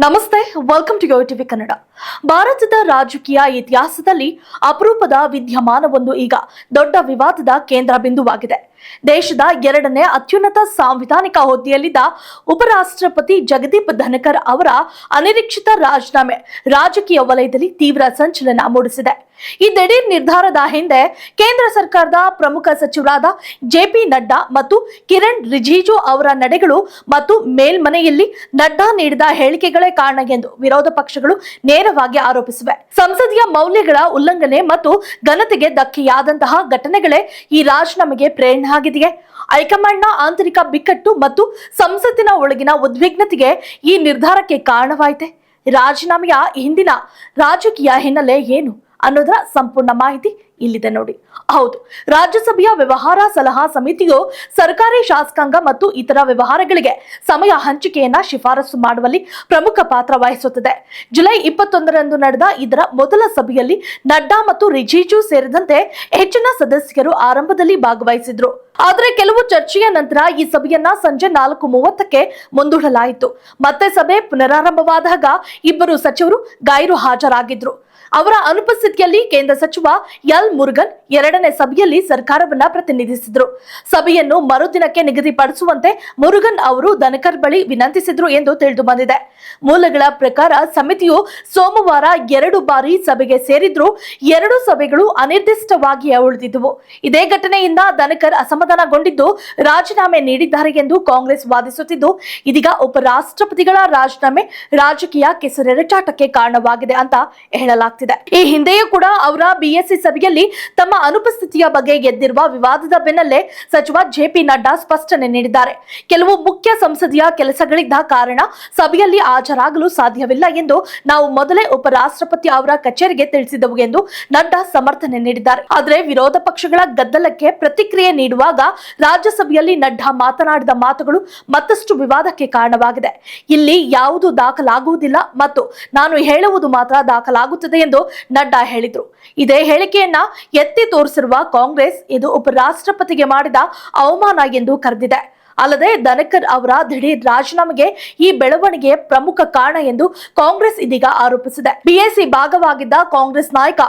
ನಮಸ್ತೆ welcome to Yo TV Kannada ಭಾರತದ ರಾಜಕೀಯ ಇತಿಹಾಸದಲ್ಲಿ ಅಪರೂಪದ ವಿದ್ಯಮಾನವೊಂದು ಈಗ ದೊಡ್ಡ ವಿವಾದದ ಕೇಂದ್ರ ಬಿಂದುವಾಗಿದೆ ದೇಶದ ಎರಡನೇ ಅತ್ಯುನ್ನತ ಸಾಂವಿಧಾನಿಕ ಹುದ್ದೆಯಲ್ಲಿದ್ದ ಉಪರಾಷ್ಟ್ರಪತಿ ಜಗದೀಪ್ ಧನಕರ್ ಅವರ ಅನಿರೀಕ್ಷಿತ ರಾಜೀನಾಮೆ ರಾಜಕೀಯ ವಲಯದಲ್ಲಿ ತೀವ್ರ ಸಂಚಲನ ಮೂಡಿಸಿದೆ. ಈ ದಿಢೀರ್ ನಿರ್ಧಾರದ ಹಿಂದೆ ಕೇಂದ್ರ ಸರ್ಕಾರದ ಪ್ರಮುಖ ಸಚಿವರಾದ ಜೆಪಿ ನಡ್ಡಾ ಮತ್ತು ಕಿರಣ್ ರಿಜಿಜು ಅವರ ನಡೆಗಳು ಮತ್ತು ಮೇಲ್ಮನೆಯಲ್ಲಿ ನಡ್ಡಾ ನೀಡಿದ ಹೇಳಿಕೆಗಳೇ ಕಾರಣ ಎಂದು ವಿರೋಧ ಪಕ್ಷಗಳು ನೇರವಾಗಿ ಆರೋಪಿಸಿವೆ. ಸಂಸದೀಯ ಮೌಲ್ಯಗಳ ಉಲ್ಲಂಘನೆ ಮತ್ತು ಘನತೆಗೆ ಧಕ್ಕೆಯಾದಂತಹ ಘಟನೆಗಳೇ ಈ ರಾಜೀನಾಮೆಗೆ ಪ್ರೇರಣೆ ಆಗಿದೆಯೇ? ಹೈಕಮಾಂಡ್ನ ಆಂತರಿಕ ಬಿಕ್ಕಟ್ಟು ಮತ್ತು ಸಂಸತ್ತಿನ ಒಳಗಿನ ಉದ್ವಿಗ್ನತೆಗೆ ಈ ನಿರ್ಧಾರಕ್ಕೆ ಕಾರಣವಾಯಿತೆ? ರಾಜೀನಾಮೆಯ ಹಿಂದಿನ ರಾಜಕೀಯ ಹಿನ್ನೆಲೆ ಏನು? ಅನ್ನೋದರ ಸಂಪೂರ್ಣ ಮಾಹಿತಿ ಇಲ್ಲಿದೆ ನೋಡಿ. ಹೌದು, ರಾಜ್ಯಸಭೆಯ ವ್ಯವಹಾರ ಸಲಹಾ ಸಮಿತಿಯು ಸರ್ಕಾರಿ ಶಾಸಕಾಂಗ ಮತ್ತು ಇತರ ವ್ಯವಹಾರಗಳಿಗೆ ಸಮಯ ಹಂಚಿಕೆಯನ್ನ ಶಿಫಾರಸು ಮಾಡುವಲ್ಲಿ ಪ್ರಮುಖ ಪಾತ್ರ ವಹಿಸುತ್ತದೆ. ಜುಲೈ ಇಪ್ಪತ್ತೊಂದರಂದು ನಡೆದ ಇದರ ಮೊದಲ ಸಭೆಯಲ್ಲಿ ನಡ್ಡಾ ಮತ್ತು ರಿಜಿಜು ಸೇರಿದಂತೆ ಹೆಚ್ಚಿನ ಸದಸ್ಯರು ಆರಂಭದಲ್ಲಿ ಭಾಗವಹಿಸಿದ್ರು. ಆದರೆ ಕೆಲವು ಚರ್ಚೆಯ ನಂತರ ಈ ಸಭೆಯನ್ನ ಸಂಜೆ ನಾಲ್ಕು ಮೂವತ್ತಕ್ಕೆ ಮುಂದೂಡಲಾಯಿತು. ಮತ್ತೆ ಸಭೆ ಪುನರಾರಂಭವಾದಾಗ ಇಬ್ಬರು ಸಚಿವರು ಗೈರು ಹಾಜರಾಗಿದ್ರು. ಅವರ ಅನುಪಸ್ಥಿತಿಯಲ್ಲಿ ಕೇಂದ್ರ ಸಚಿವ ಎಲ್. ಮುರುಗನ್ ಎರಡನೇ ಸಭೆಯಲ್ಲಿ ಸರ್ಕಾರವನ್ನ ಪ್ರತಿನಿಧಿಸಿದ್ರು. ಸಭೆಯನ್ನು ಮರುದಿನಕ್ಕೆ ನಿಗದಿಪಡಿಸುವಂತೆ ಮುರುಗನ್ ಅವರು ದನಕರ್ ಬಳಿ ವಿನಂತಿಸಿದ್ರು ಎಂದು ತಿಳಿದು ಬಂದಿದೆ. ಮೂಲಗಳ ಪ್ರಕಾರ ಸಮಿತಿಯು ಸೋಮವಾರ ಎರಡು ಬಾರಿ ಸಭೆಗೆ ಸೇರಿದ್ರು ಎರಡು ಸಭೆಗಳು ಅನಿರ್ದಿಷ್ಟವಾಗಿಯೇ ಉಳಿದಿದ್ದವು. ಇದೇ ಘಟನೆಯಿಂದ ದನಕರ್ ಅಸಮಾಧಾನಗೊಂಡಿದ್ದು ರಾಜೀನಾಮೆ ನೀಡಿದ್ದಾರೆ ಎಂದು ಕಾಂಗ್ರೆಸ್ ವಾದಿಸುತ್ತಿದ್ದು, ಇದೀಗ ಉಪರಾಷ್ಟ್ರಪತಿಗಳ ರಾಜೀನಾಮೆ ರಾಜಕೀಯ ಕೆಸರೆರಚಾಟಕ್ಕೆ ಕಾರಣವಾಗಿದೆ ಅಂತ ಹೇಳಲಾಗ್ತಿದೆ. ಈ ಹಿಂದೆಯೂ ಕೂಡ ಅವರ ಬಿಎಸ್ಸಿ ಸಭೆಯಲ್ಲಿ ತಮ್ಮ ಅನುಪಸ್ಥಿತಿಯ ಬಗ್ಗೆ ಎದ್ದಿರುವ ವಿವಾದದ ಬೆನ್ನಲ್ಲೇ ಸಚಿವ ಜೆಪಿ ನಡ್ಡಾ ಸ್ಪಷ್ಟನೆ ನೀಡಿದ್ದಾರೆ. ಕೆಲವು ಮುಖ್ಯ ಸಂಸದೀಯ ಕೆಲಸಗಳಿದ್ದ ಕಾರಣ ಸಭೆಯಲ್ಲಿ ಹಾಜರಾಗಲು ಸಾಧ್ಯವಿಲ್ಲ ಎಂದು ನಾವು ಮೊದಲೇ ಉಪರಾಷ್ಟ್ರಪತಿ ಅವರ ಕಚೇರಿಗೆ ತಿಳಿಸಿದವು ಎಂದು ನಡ್ಡಾ ಸಮರ್ಥನೆ ನೀಡಿದ್ದಾರೆ. ಆದರೆ ವಿರೋಧ ಪಕ್ಷಗಳ ಗದ್ದಲಕ್ಕೆ ಪ್ರತಿಕ್ರಿಯೆ ನೀಡುವಾಗ ರಾಜ್ಯಸಭೆಯಲ್ಲಿ ನಡ್ಡಾ ಮಾತನಾಡಿದ ಮಾತುಗಳು ಮತ್ತಷ್ಟು ವಿವಾದಕ್ಕೆ ಕಾರಣವಾಗಿದೆ. ಇಲ್ಲಿ ಯಾವುದು ದಾಖಲಾಗುವುದಿಲ್ಲ ಮತ್ತು ನಾನು ಹೇಳುವುದು ಮಾತ್ರ ದಾಖಲಾಗುತ್ತದೆ ಎಂದು ನಡ್ಡಾ ಹೇಳಿದ್ರು. ಇದೇ ಹೇಳಿಕೆಯನ್ನ ಎತ್ತಿ ತೋರಿಸಿರುವ ಕಾಂಗ್ರೆಸ್ ಇದು ಉಪರಾಷ್ಟ್ರಪತಿಗೆ ಮಾಡಿದ ಅವಮಾನ ಎಂದು ಕರೆದಿದೆ. ಅಲ್ಲದೆ ದನಕರ್ ಅವರ ದಿಢೀರ್ ರಾಜೀನಾಮೆಗೆ ಈ ಬೆಳವಣಿಗೆ ಪ್ರಮುಖ ಕಾರಣ ಎಂದು ಕಾಂಗ್ರೆಸ್ ಇದೀಗ ಆರೋಪಿಸಿದೆ. ಬಿಎಸ್ಸಿ ಭಾಗವಾಗಿದ್ದ ಕಾಂಗ್ರೆಸ್ ನಾಯಕ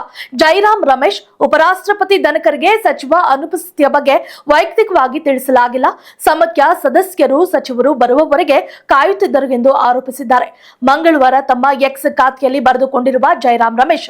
ಜೈರಾಮ್ ರಮೇಶ್, ಉಪರಾಷ್ಟ್ರಪತಿ ಧನಕರ್ಗೆ ಸಚಿವ ಅನುಪಸ್ಥಿತಿಯ ಬಗ್ಗೆ ವೈಯಕ್ತಿಕವಾಗಿ ತಿಳಿಸಲಾಗಿಲ್ಲ. ಸಮಖ್ಯ ಸದಸ್ಯರು, ಸಚಿವರು ಬರುವವರೆಗೆ ಕಾಯುತ್ತಿದ್ದರು ಎಂದು ಆರೋಪಿಸಿದ್ದಾರೆ. ಮಂಗಳವಾರ ತಮ್ಮ ಎಕ್ಸ್ ಖಾತೆಯಲ್ಲಿ ಬರೆದುಕೊಂಡಿರುವ ಜೈರಾಮ್ ರಮೇಶ್,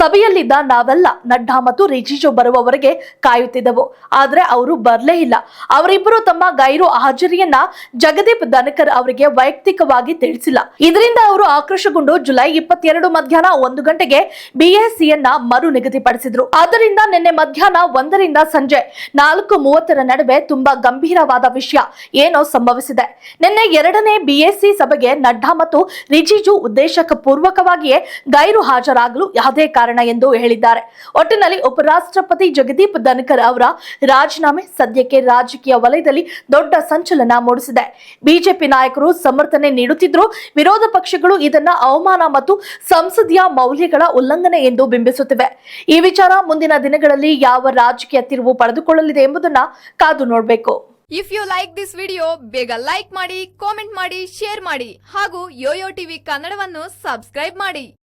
ಸಭೆಯಲ್ಲಿದ್ದ ನಾವೆಲ್ಲ ನಡ್ಡಾ ಮತ್ತು ರಿಜಿಜು ಬರುವವರೆಗೆ ಕಾಯುತ್ತಿದ್ದೆವು. ಆದರೆ ಅವರು ಬರಲೇ ಇಲ್ಲ. ಅವರಿಬ್ಬರು ತಮ್ಮ ಗೈರು ಹಾಜರಿಯನ್ನ ಜಗದೀಪ್ ಧನಕರ್ ಅವರಿಗೆ ವೈಯಕ್ತಿಕವಾಗಿ ತಿಳಿಸಿಲ್ಲ. ಇದರಿಂದ ಅವರು ಆಕ್ರೋಶಗೊಂಡು ಜುಲೈ ಇಪ್ಪತ್ತೆರಡು ಮಧ್ಯಾಹ್ನ ಒಂದು ಗಂಟೆಗೆ ಬಿಎಸ್ಸಿಯನ್ನ ಮರು ನಿಗದಿಪಡಿಸಿದ್ರು. ಆದ್ದರಿಂದ ನಿನ್ನೆ ಮಧ್ಯಾಹ್ನ ಒಂದರಿಂದ ಸಂಜೆ ನಾಲ್ಕು ಮೂವತ್ತರ ನಡುವೆ ತುಂಬಾ ಗಂಭೀರವಾದ ವಿಷಯ ಏನೋ ಸಂಭವಿಸಿದೆ. ನಿನ್ನೆ ಎರಡನೇ ಬಿಎಸ್ಸಿ ಸಭೆಗೆ ನಡ್ಡಾ ಮತ್ತು ರಿಜಿಜು ಉದ್ದೇಶಕ ಪೂರ್ವಕವಾಗಿಯೇ ಗೈರು ಹಾಜರಾಗಲು ಯಾವುದೇ ಕಾರಣ ಎಂದು ಹೇಳಿದ್ದಾರೆ. ಒಟ್ಟಿನಲ್ಲಿ ಉಪರಾಷ್ಟ್ರಪತಿ ಜಗದೀಪ್ ಧನ್ಕರ್ ಅವರ ರಾಜೀನಾಮೆ ಸದ್ಯಕ್ಕೆ ರಾಜಕೀಯ ವಲಯದಲ್ಲಿ ದೊಡ್ಡ ಸಂಚಲನ ಮೂಡಿಸಿದೆ. ಬಿಜೆಪಿ ನಾಯಕರು ಸಮರ್ಥನೆ ನೀಡುತ್ತಿದ್ರು. ವಿರೋಧ ಪಕ್ಷಗಳು ಇದನ್ನ ಅವಮಾನ ಮತ್ತು ಸಂಸದೀಯ ಮೌಲ್ಯಗಳ ಉಲ್ಲಂಘನೆ ಎಂದು ಬಿಂಬಿಸುತ್ತಿವೆ. ಈ ವಿಚಾರ ಮುಂದಿನ ದಿನಗಳಲ್ಲಿ ಯಾವ ರಾಜಕೀಯ ತಿರುವು ಪಡೆದುಕೊಳ್ಳಲಿದೆ ಎಂಬುದನ್ನ ಕಾದು ನೋಡಬೇಕು. If you like this video ಬೇಗ ಲೈಕ್ ಮಾಡಿ ಕಾಮೆಂಟ್ ಮಾಡಿ ಶೇರ್ ಮಾಡಿ ಹಾಗೂ ಯೋಯೋ ಟಿವಿ ಕನ್ನಡವನ್ನು ಸಬ್ಸ್ಕ್ರೈಬ್ ಮಾಡಿ.